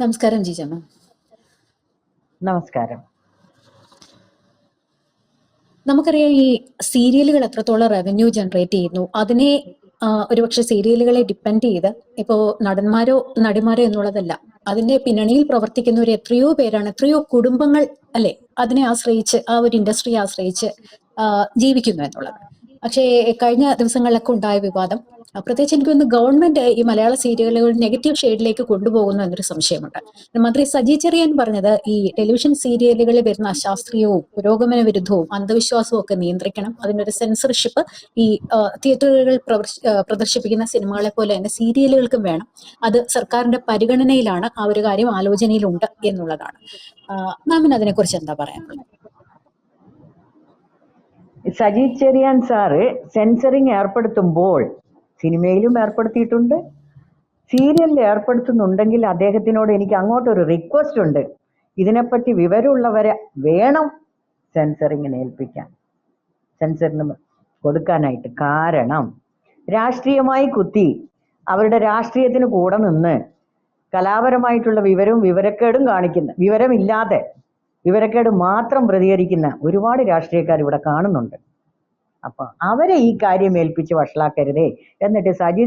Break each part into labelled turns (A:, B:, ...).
A: നമസ്കാരം ജിജമ്മ
B: നമസ്കാരം.
A: നമുക്കറിയാം ഈ സീരിയലുകൾ എത്രത്തോളം റവന്യൂ ജനറേറ്റ് ചെയ്യുന്നു. അതിനെ ഒരുപക്ഷെ സീരിയലുകളെ ഡിപ്പെൻഡ് ചെയ്ത് ഇപ്പോ നടന്മാരോ നടിമാരോ എന്നുള്ളതല്ല അതിന്റെ പിന്നണിയിൽ പ്രവർത്തിക്കുന്നവർ എത്രയോ പേരാണ് എത്രയോ കുടുംബങ്ങൾ അല്ലെ അതിനെ ആശ്രയിച്ച് ആ ഒരു ഇൻഡസ്ട്രിയെ ആശ്രയിച്ച് ജീവിക്കുന്നു എന്നുള്ളത്. പക്ഷേ കഴിഞ്ഞ ദിവസങ്ങളിലൊക്കെ ഉണ്ടായ വിവാദം പ്രത്യേകിച്ച് എനിക്ക് ഒന്ന് ഗവൺമെന്റ് ഈ മലയാള സീരിയലുകൾ നെഗറ്റീവ് ഷെയ്ഡിലേക്ക് കൊണ്ടുപോകുന്നു എന്നൊരു സംശയമുണ്ട്. മന്ത്രി സജി ചെറിയാൻ പറഞ്ഞത് ഈ ടെലിവിഷൻ സീരിയലുകളിൽ വരുന്ന അശാസ്ത്രീയവും പുരോഗമന വിരുദ്ധവും അന്ധവിശ്വാസവും ഒക്കെ നിയന്ത്രിക്കണം. അതിനൊരു സെൻസർഷിപ്പ് ഈ തിയേറ്ററുകൾ പ്രദർശിപ്പിക്കുന്ന സിനിമകളെ പോലെ തന്നെ സീരിയലുകൾക്കും വേണം. അത് സർക്കാരിന്റെ പരിഗണനയിലാണ് ആ ഒരു കാര്യം ആലോചനയിലുണ്ട് എന്നുള്ളതാണ്. മാമിന് അതിനെക്കുറിച്ച് എന്താ പറയാനുള്ളത്?
B: സജി ചെറിയാൻ സാറ് സെൻസറിങ് ഏർപ്പെടുത്തുമ്പോൾ സിനിമയിലും ഏർപ്പെടുത്തിയിട്ടുണ്ട്. സീരിയലിൽ ഏർപ്പെടുത്തുന്നുണ്ടെങ്കിൽ അദ്ദേഹത്തിനോട് എനിക്ക് അങ്ങോട്ടൊരു റിക്വസ്റ്റ് ഉണ്ട്. ഇതിനെപ്പറ്റി വിവരമുള്ളവരെ വേണം സെൻസറിങ്ങിന് ഏൽപ്പിക്കാൻ. സെൻസറിന് കൊടുക്കാനായിട്ട്. കാരണം രാഷ്ട്രീയമായി കുത്തി അവരുടെ രാഷ്ട്രീയത്തിന് കൂടെ നിന്ന് കലാപരമായിട്ടുള്ള വിവരവും വിവരക്കേടും കാണിക്കുന്ന വിവരമില്ലാതെ വിവരക്കേട് മാത്രം പ്രതികരിക്കുന്ന ഒരുപാട് രാഷ്ട്രീയക്കാർ ഇവിടെ കാണുന്നുണ്ട്. അപ്പൊ അവരെ ഈ കാര്യം ഏൽപ്പിച്ച് വഷളാക്കരുതേ എന്നിട്ട് സജി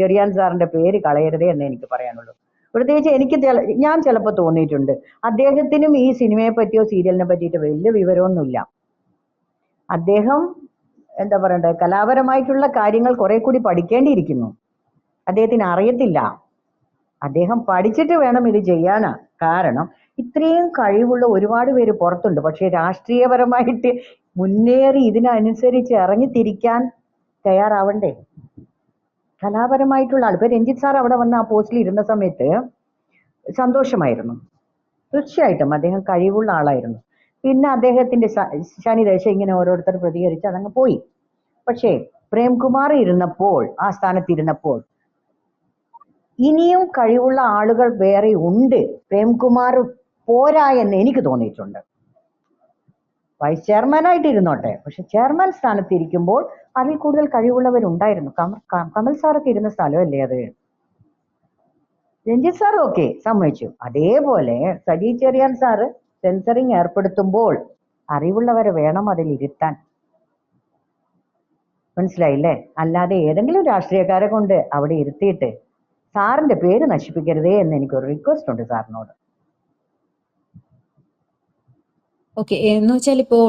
B: ചെറിയാൻ സാറിന്റെ പേര് കളയരുതേ എന്ന് എനിക്ക് പറയാനുള്ളൂ. പ്രത്യേകിച്ച് എനിക്ക് ഞാൻ ചിലപ്പോൾ തോന്നിയിട്ടുണ്ട്. അദ്ദേഹത്തിനും ഈ സിനിമയെ പറ്റിയോ സീരിയലിനെ പറ്റിയിട്ട് വലിയ വിവരമൊന്നുമില്ല. അദ്ദേഹം എന്താ പറയണ്ടത് കലാപരമായിട്ടുള്ള കാര്യങ്ങൾ കുറെ കൂടി പഠിക്കേണ്ടിയിരിക്കുന്നു. അദ്ദേഹത്തിന് അറിയത്തില്ല. അദ്ദേഹം പഠിച്ചിട്ട് വേണം ഇത് ചെയ്യാനാ. കാരണം ഇത്രയും കഴിവുള്ള ഒരുപാട് പേര് പുറത്തുണ്ട്. പക്ഷേ രാഷ്ട്രീയപരമായിട്ട് മുന്നേറി ഇതിനനുസരിച്ച് ഇറങ്ങിത്തിരിക്കാൻ തയ്യാറാവണ്ടേ? കലാപരമായിട്ടുള്ള ആൾ ഇപ്പൊ രഞ്ജിത്ത് സാർ അവിടെ വന്ന് ആ പോസ്റ്റിൽ ഇരുന്ന സമയത്ത് സന്തോഷമായിരുന്നു. തീർച്ചയായിട്ടും അദ്ദേഹം കഴിവുള്ള ആളായിരുന്നു. പിന്നെ അദ്ദേഹത്തിന്റെ ശനിദശ ഇങ്ങനെ ഓരോരുത്തർ പ്രതികരിച്ച് അതങ്ങ് പോയി. പക്ഷേ പ്രേംകുമാർ ഇരുന്നപ്പോൾ ആ സ്ഥാനത്ത് ഇരുന്നപ്പോൾ ഇനിയും കഴിവുള്ള ആളുകൾ വേറെ ഉണ്ട്. പ്രേംകുമാർ പോരാ എന്ന് എനിക്ക് തോന്നിയിട്ടുണ്ട്. വൈസ് ചെയർമാനായിട്ട് ഇരുന്നോട്ടെ പക്ഷെ ചെയർമാൻ സ്ഥാനത്ത് ഇരിക്കുമ്പോൾ അതിൽ കൂടുതൽ കഴിവുള്ളവരുണ്ടായിരുന്നു. കമ- കമൽ സാറൊക്കെ ഇരുന്ന സ്ഥലമല്ലേ അത്? രഞ്ജിത്ത് സാർ ഓക്കെ സമ്മതിച്ചു. അതേപോലെ സജി ചെറിയാൻ സാറ് സെൻസറിങ് ഏർപ്പെടുത്തുമ്പോൾ അറിവുള്ളവരെ വേണം അതിൽ ഇരുത്താൻ. മനസ്സിലായില്ലേ? അല്ലാതെ ഏതെങ്കിലും രാഷ്ട്രീയക്കാരെ കൊണ്ട് അവിടെ ഇരുത്തിയിട്ട് സാറിന്റെ പേര് നശിപ്പിക്കരുതേ എന്ന് എനിക്കൊരു റിക്വസ്റ്റ് ഉണ്ട് സാറിനോട്.
A: ഓക്കെ എന്ന് വെച്ചാൽ ഇപ്പോൾ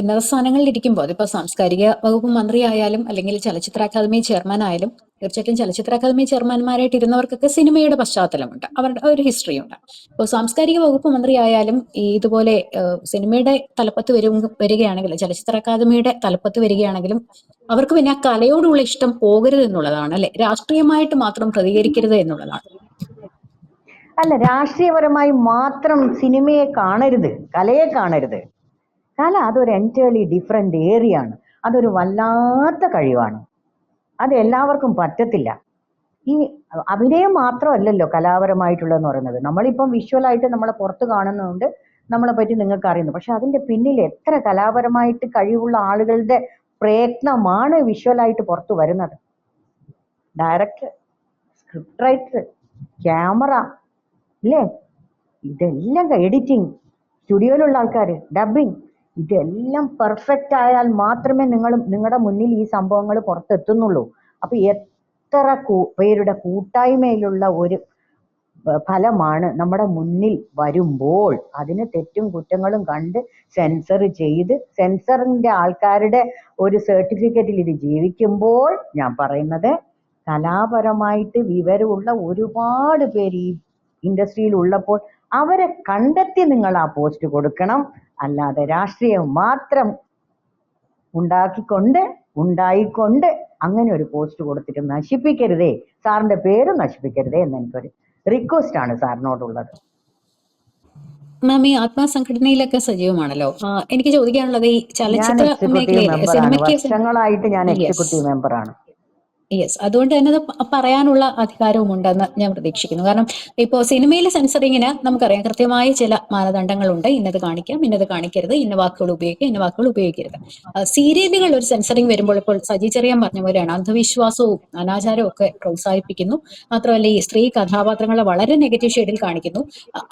A: ഉന്നത സ്ഥാനങ്ങളിൽ ഇരിക്കുമ്പോൾ അതിപ്പോ സാംസ്കാരിക വകുപ്പ് മന്ത്രി ആയാലും അല്ലെങ്കിൽ ചലച്ചിത്ര അക്കാദമി ചെയർമാൻ ആയാലും തീർച്ചയായിട്ടും ചലച്ചിത്ര അക്കാദമി ചെയർമാൻമാരായിട്ട് ഇരുന്നവർക്കൊക്കെ സിനിമയുടെ പശ്ചാത്തലമുണ്ട്. അവരുടെ ഒരു ഹിസ്റ്ററി ഉണ്ട് അപ്പോൾ സാംസ്കാരിക വകുപ്പ് മന്ത്രി ആയാലും ഈ ഇതുപോലെ സിനിമയുടെ തലപ്പത്ത് വരും വരികയാണെങ്കിലും ചലച്ചിത്ര അക്കാദമിയുടെ തലപ്പത്ത് വരികയാണെങ്കിലും അവർക്ക് പിന്നെ ആ കലയോടുള്ള ഇഷ്ടം പോകരുത് എന്നുള്ളതാണ് അല്ലെ? രാഷ്ട്രീയമായിട്ട് മാത്രം പ്രതികരിക്കരുത് എന്നുള്ളതാണ്.
B: അല്ല രാഷ്ട്രീയപരമായി മാത്രം സിനിമയെ കാണരുത് കലയെ കാണരുത്. കല അതൊരു എന്റേർലി ഡിഫറെന്റ് ഏരിയ ആണ്. അതൊരു വല്ലാത്ത കഴിവാണ്. അത് എല്ലാവർക്കും പറ്റത്തില്ല. ഈ അഭിനയം മാത്രമല്ലല്ലോ കലാപരമായിട്ടുള്ളതെന്ന് പറയുന്നത്. നമ്മളിപ്പം വിഷ്വലായിട്ട് നമ്മളെ പുറത്ത് കാണുന്നതുകൊണ്ട് നമ്മളെ പറ്റി നിങ്ങൾക്ക് അറിയുന്നു പക്ഷെ അതിന്റെ പിന്നിൽ എത്ര കലാപരമായിട്ട് കഴിവുള്ള ആളുകളുടെ പ്രയത്നമാണ് വിഷ്വലായിട്ട് പുറത്തു വരുന്നത്? ഡയറക്ടർ സ്ക്രിപ്റ്റ് റൈറ്റർ ക്യാമറ ഇല്ലേ? ഇതെല്ലാം എഡിറ്റിംഗ് സ്റ്റുഡിയോയിലുള്ള ആൾക്കാർ ഡബിങ് ഇതെല്ലാം പെർഫെക്റ്റ് ആയാൽ മാത്രമേ നിങ്ങൾ നിങ്ങളുടെ മുന്നിൽ ഈ സംഭവങ്ങൾ പുറത്തെത്തുന്നുള്ളൂ. അപ്പൊ എത്ര പേരുടെ കൂട്ടായ്മയിലുള്ള ഒരു ഫലമാണ് നമ്മുടെ മുന്നിൽ വരുമ്പോൾ അതിന് തെറ്റും കുറ്റങ്ങളും കണ്ട് സെൻസർ ചെയ്ത് സെൻസറിന്റെ ആൾക്കാരുടെ ഒരു സർട്ടിഫിക്കറ്റിൽ ഇത് ജീവിക്കുമ്പോൾ ഞാൻ പറയുന്നത് കലാപരമായിട്ട് വിവരമുള്ള ഒരുപാട് പേര് ഈ ഇൻഡസ്ട്രിയിൽ ഉള്ളപ്പോൾ അവരെ കണ്ടെത്തി നിങ്ങൾ ആ പോസ്റ്റ് കൊടുക്കണം. അല്ലാതെ രാഷ്ട്രീയം മാത്രം ഉണ്ടാക്കിക്കൊണ്ട് ഉണ്ടായിക്കൊണ്ട് അങ്ങനെ ഒരു പോസ്റ്റ് കൊടുത്തിട്ട് നശിപ്പിക്കരുതേ. സാറിന്റെ പേര് നശിപ്പിക്കരുതേ എന്ന് എനിക്കൊരു റിക്വസ്റ്റ് ആണ് സാറിനോടുള്ളത്.
A: മാം ഈ ആത്മാ സംഘടനയിലൊക്കെ സജീവമാണല്ലോ എനിക്ക് ചോദിക്കാനുള്ളത് ഈ ചലച്ചിത്ര മേഖലയിൽ
B: വർഷങ്ങളായിട്ട് ഞാൻ
A: എക്സിക്യൂട്ടീവ്
B: എക്സിക്യൂട്ടീവ് മെമ്പറാണ്
A: യെസ് അതുകൊണ്ട് തന്നെ അത് പറയാനുള്ള അധികാരവും ഉണ്ടെന്ന് ഞാൻ പ്രതീക്ഷിക്കുന്നു. കാരണം ഇപ്പോൾ സിനിമയിലെ സെൻസറിങ്ങിന് നമുക്കറിയാം കൃത്യമായ ചില മാനദണ്ഡങ്ങളുണ്ട്. ഇന്നത് കാണിക്കാം ഇന്നത് കാണിക്കരുത് ഇന്ന വാക്കുകൾ ഉപയോഗിക്കുക ഇന്ന വാക്കുകൾ ഉപയോഗിക്കരുത്. സീരിയലുകൾ ഒരു സെൻസറിങ് വരുമ്പോൾ ഇപ്പോൾ സജി ചെറിയാൻ പറഞ്ഞ പോലെയാണ് അന്ധവിശ്വാസവും അനാചാരവും ഒക്കെ പ്രോത്സാഹിപ്പിക്കുന്നു. മാത്രമല്ല ഈ സ്ത്രീ കഥാപാത്രങ്ങളെ വളരെ നെഗറ്റീവ് ഷെയ്ഡിൽ കാണിക്കുന്നു.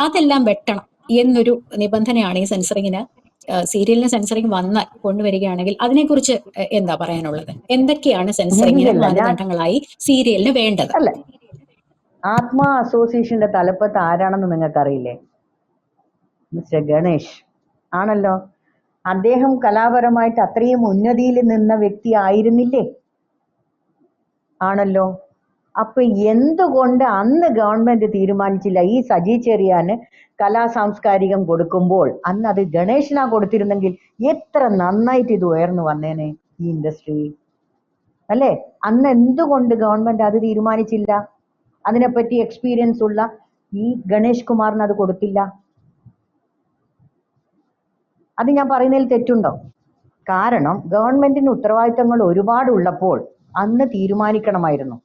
A: അതെല്ലാം വെട്ടണം എന്നൊരു നിബന്ധനയാണ് ഈ സെൻസറിങ്ങിന് സീരിയലിന് സെൻസറിങ് വന്നാൽ കൊണ്ടുവരികയാണെങ്കിൽ അതിനെക്കുറിച്ച് എന്താ പറയാനുള്ളത്? എന്തൊക്കെയാണ് സെൻസറിങ്ങിന് മാനദണ്ഡങ്ങളായി സീരിയലിന് വേണ്ടത്?
B: ആത്മാ അസോസിയേഷന്റെ തലപ്പത്ത് ആരാണെന്ന് നിങ്ങൾക്കറിയില്ലേ? മിസ്റ്റർ ഗണേഷ്. ആണല്ലോ. അദ്ദേഹം കലാപരമായിട്ട് അത്രയും ഉന്നതിയിൽ നിന്ന വ്യക്തി ആയിരുന്നില്ലേ? ആണല്ലോ. അപ്പൊ എന്തുകൊണ്ട് അന്ന് ഗവൺമെന്റ് തീരുമാനിച്ചില്ല? ഈ സജി ചെറിയാന് കലാ സാംസ്കാരികം കൊടുക്കുമ്പോൾ അന്ന് അത് ഗണേശനാ കൊടുത്തിരുന്നെങ്കിൽ എത്ര നന്നായിട്ട് ഇത് ഉയർന്നു വന്നേനെ ഈ ഇൻഡസ്ട്രി. അല്ലേ? അന്ന് എന്തുകൊണ്ട് ഗവൺമെന്റ് അത് തീരുമാനിച്ചില്ല? അതിനെപ്പറ്റി എക്സ്പീരിയൻസ് ഉള്ള ഈ ഗണേഷ് കുമാറിന് അത് കൊടുത്തില്ല? അത് ഞാൻ പറയുന്നതിൽ തെറ്റുണ്ടോ? കാരണം ഗവൺമെന്റിന് ഉത്തരവാദിത്തങ്ങൾ ഒരുപാട് ഉള്ളപ്പോൾ അന്ന് തീരുമാനിക്കണമായിരുന്നു.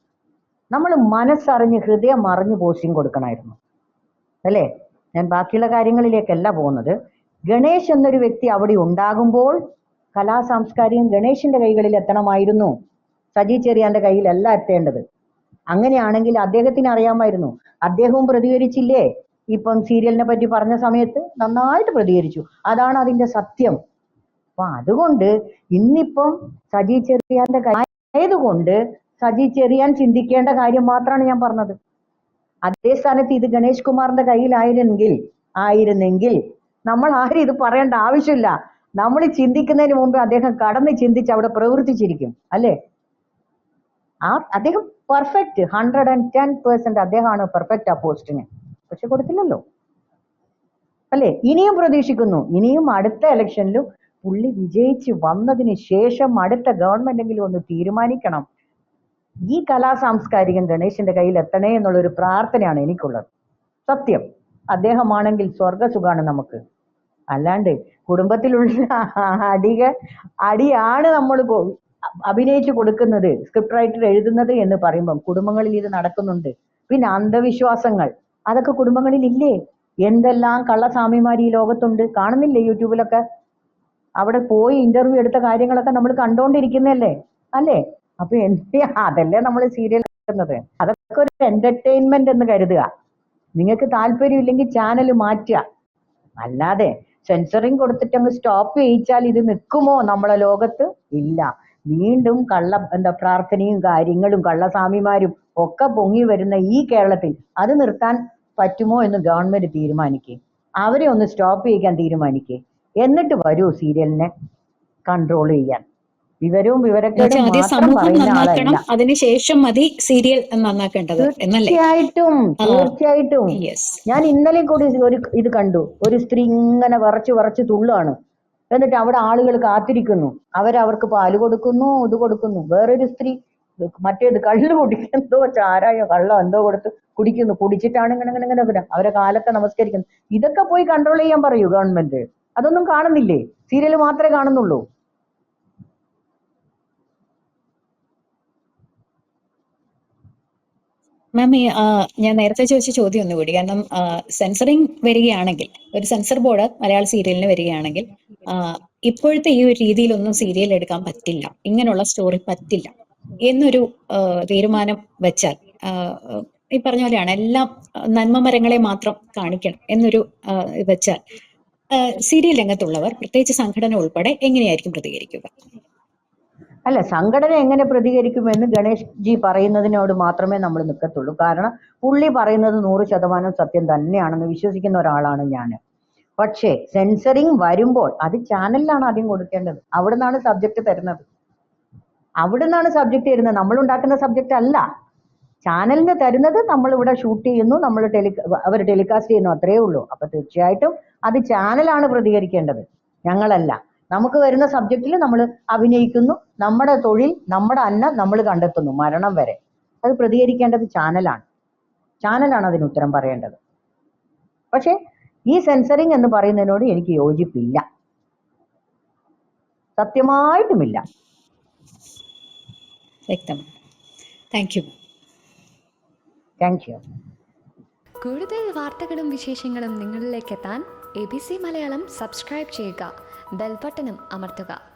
B: നമ്മൾ മനസ്സറിഞ്ഞ് ഹൃദയം അറിഞ്ഞ് പോസ്റ്റിംഗ് കൊടുക്കണമായിരുന്നു. അല്ലേ? ഞാൻ ബാക്കിയുള്ള കാര്യങ്ങളിലേക്കല്ല പോകുന്നത്. ഗണേശ് എന്നൊരു വ്യക്തി അവിടെ ഉണ്ടാകുമ്പോൾ കലാ സാംസ്കാരികം ഗണേശിന്റെ കൈകളിൽ എത്തണമായിരുന്നു. സജി ചെറിയാന്റെ കയ്യിലല്ല എത്തേണ്ടത്. അങ്ങനെയാണെങ്കിൽ അദ്ദേഹത്തിന് അറിയാമായിരുന്നു. അദ്ദേഹവും പ്രതികരിച്ചില്ലേ? ഇപ്പം സീരിയലിനെ പറ്റി പറഞ്ഞ സമയത്ത് നന്നായിട്ട് പ്രതികരിച്ചു. അതാണ് അതിന്റെ സത്യം. അപ്പൊ അതുകൊണ്ട് ഇന്നിപ്പം സജി ചെറിയാന്റെ കൈ ആയതുകൊണ്ട് സജി ചെറിയാൻ ചിന്തിക്കേണ്ട കാര്യം മാത്രമാണ് ഞാൻ പറഞ്ഞത്. അതേ സ്ഥാനത്ത് ഇത് ഗണേഷ് കുമാറിന്റെ കയ്യിലായിരുന്നെങ്കിൽ ആയിരുന്നെങ്കിൽ നമ്മൾ ആരും ഇത് പറയേണ്ട ആവശ്യമില്ല. നമ്മൾ ചിന്തിക്കുന്നതിന് മുമ്പ് അദ്ദേഹം കടന്ന് ചിന്തിച്ച് അവിടെ പ്രവർത്തിച്ചിരിക്കും അല്ലേ? ആ അദ്ദേഹം perfect hundred and ten percent അദ്ദേഹമാണ് പെർഫെക്റ്റ് ആ പോസ്റ്റിന്. പക്ഷെ കൊടുത്തില്ലല്ലോ. അല്ലേ? ഇനിയും പ്രതീക്ഷിക്കുന്നു. ഇനിയും അടുത്ത ഇലക്ഷനിലും പുള്ളി വിജയിച്ച് വന്നതിന് ശേഷം അടുത്ത ഗവൺമെന്റെങ്കിലും ഒന്ന് തീരുമാനിക്കണം. ഈ കലാ സാംസ്കാരികം ഗണേശന്റെ കയ്യിൽ എത്തണേ എന്നുള്ളൊരു പ്രാർത്ഥനയാണ് എനിക്കുള്ളത്. സത്യം. അദ്ദേഹമാണെങ്കിൽ സ്വർഗസുഖാണ് നമുക്ക്. അല്ലാണ്ട് കുടുംബത്തിലുള്ള അടിക അടിയാണ് നമ്മൾ അഭിനയിച്ചു കൊടുക്കുന്നത് സ്ക്രിപ്റ്റ് റൈറ്റർ എഴുതുന്നത് എന്ന് പറയുമ്പം കുടുംബങ്ങളിൽ ഇത് നടക്കുന്നുണ്ട്. പിന്നെ അന്ധവിശ്വാസങ്ങൾ. അതൊക്കെ കുടുംബങ്ങളിൽ ഇല്ലേ എന്തെല്ലാം കള്ളസ്വാമിമാർ ഈ ലോകത്തുണ്ട്? കാണുന്നില്ലേ യൂട്യൂബിലൊക്കെ? അവിടെ പോയി ഇന്റർവ്യൂ എടുത്ത കാര്യങ്ങളൊക്കെ നമ്മൾ കണ്ടോണ്ടിരിക്കുന്നല്ലേ അല്ലേ? അപ്പൊ എന്റെ അതല്ലേ നമ്മൾ സീരിയൽ കാണുന്നത് അതൊക്കെ ഒരു എന്റർടൈൻമെന്റ് എന്ന് കരുതുക. നിങ്ങൾക്ക് താല്പര്യം ഇല്ലെങ്കിൽ ചാനൽ മാറ്റുക. അല്ലാതെ സെൻസറിങ് കൊടുത്തിട്ട് അങ്ങ് സ്റ്റോപ്പ് ചെയ്യിച്ചാൽ ഇത് നിൽക്കുമോ നമ്മളെ ലോകത്ത്? ഇല്ല. വീണ്ടും കള്ള എന്താ പ്രാർത്ഥനയും കാര്യങ്ങളും കള്ളസ്വാമിമാരും ഒക്കെ പൊങ്ങി വരുന്ന ഈ കേരളത്തിൽ അത് നിർത്താൻ പറ്റുമോ എന്ന് ഗവൺമെന്റ് തീരുമാനിക്കുക അവരെ ഒന്ന് സ്റ്റോപ്പ് ചെയ്യിക്കാൻ തീരുമാനിക്കുക എന്നിട്ട് വരൂ സീരിയലിനെ കൺട്രോൾ ചെയ്യാൻ. വിവരവും വിവരക്കേടും
A: സമൂഹം നന്നാക്കണം അതിനുശേഷം മതി സീരിയൽ നന്നാക്കേണ്ടത്
B: തീർച്ചയായിട്ടും. തീർച്ചയായിട്ടും. ഞാൻ ഇന്നലെ കൂടി ഒരു ഇത് കണ്ടു. ഒരു സ്ത്രീ ഇങ്ങനെ വിറച്ച് വിറച്ച് തുള്ളാണ് എന്നിട്ട് അവിടെ ആളുകൾ കാത്തിരിക്കുന്നു. അവരവർക്ക് പാൽ കൊടുക്കുന്നു ഇത് കൊടുക്കുന്നു. വേറൊരു സ്ത്രീ മറ്റേത് കള്ള് കുടിക്കുന്നു. എന്തോ ചാരായോ കള്ളോ എന്തോ കൊടുത്ത് കുടിക്കുന്നു. കുടിച്ചിട്ടാണ് ഇങ്ങനെ ഇങ്ങനെ ഇങ്ങനെ വരാം അവരെ കാലൊക്കെ നമസ്കരിക്കുന്നു ഇതൊക്കെ പോയി കൺട്രോൾ ചെയ്യാൻ പറയൂ ഗവൺമെന്റ് അതൊന്നും കാണുന്നില്ലേ? സീരിയൽ മാത്രമേ കാണുന്നുള്ളൂ.
A: മാം ഈ, ഞാൻ നേരത്തെ ചോദിച്ച ചോദ്യം ഒന്നുകൂടി. കാരണം സെൻസറിങ് വരികയാണെങ്കിൽ ഒരു സെൻസർ ബോർഡ് മലയാള സീരിയലിന് വരികയാണെങ്കിൽ ഇപ്പോഴത്തെ ഈ ഒരു രീതിയിലൊന്നും സീരിയൽ എടുക്കാൻ പറ്റില്ല. ഇങ്ങനെയുള്ള സ്റ്റോറി പറ്റില്ല. എന്നൊരു തീരുമാനം വെച്ചാൽ ഈ പറഞ്ഞ പോലെയാണ് എല്ലാം നന്മ മരങ്ങളെ മാത്രം കാണിക്കണം എന്നൊരു വെച്ചാൽ സീരിയൽ രംഗത്തുള്ളവർ പ്രത്യേകിച്ച് സംഘടന ഉൾപ്പെടെ എങ്ങനെയായിരിക്കും പ്രതികരിക്കുക?
B: അല്ല സംഘടന എങ്ങനെ പ്രതികരിക്കുമെന്ന് ഗണേഷ് ജി പറയുന്നതിനോട് മാത്രമേ നമ്മൾ നിൽക്കത്തുള്ളൂ. കാരണം പുള്ളി പറയുന്നത് നൂറ് ശതമാനം സത്യം തന്നെയാണെന്ന് വിശ്വസിക്കുന്ന ഒരാളാണ് ഞാൻ. പക്ഷേ സെൻസറിങ് വരുമ്പോൾ അത് ചാനലിലാണ് ആദ്യം കൊടുക്കേണ്ടത്. അവിടെ നിന്നാണ് സബ്ജക്റ്റ് തരുന്നത്. അവിടെ നിന്നാണ് സബ്ജക്റ്റ് തരുന്നത്. നമ്മൾ ഉണ്ടാക്കുന്ന സബ്ജക്റ്റ് അല്ല. ചാനലിന് തരുന്നത് നമ്മൾ ഇവിടെ ഷൂട്ട് ചെയ്യുന്നു നമ്മൾ ടെലി അവർ ടെലികാസ്റ്റ് ചെയ്യുന്നു അത്രയേ ഉള്ളൂ. അപ്പൊ തീർച്ചയായിട്ടും അത് ചാനലാണ് പ്രതികരിക്കേണ്ടത്. ഞങ്ങളല്ല. നമുക്ക് വരുന്ന സബ്ജക്റ്റിൽ നമ്മൾ അഭിനയിക്കുന്നു നമ്മുടെ തൊഴിൽ നമ്മുടെ അന്നം നമ്മൾ കണ്ടെത്തുന്നു മരണം വരെ. അത് പ്രതികരിക്കേണ്ടത് ചാനലാണ് ചാനലാണ് അതിന് ഉത്തരം പറയേണ്ടത്. പക്ഷേ ഈ സെൻസറിങ് എന്ന് പറയുന്നതിനോട് എനിക്ക് യോജിപ്പില്ല. സത്യമായിട്ടുമില്ല.
A: വ്യക്തമാണ്. താങ്ക് യു
B: താങ്ക് യു
C: കൂടുതൽ വാർത്തകളും വിശേഷങ്ങളും നിങ്ങളിലേക്ക് എത്താൻ A B C Malayalam subscribe ചെയ്യുക. ബെൽബട്ടനും അമർത്തുക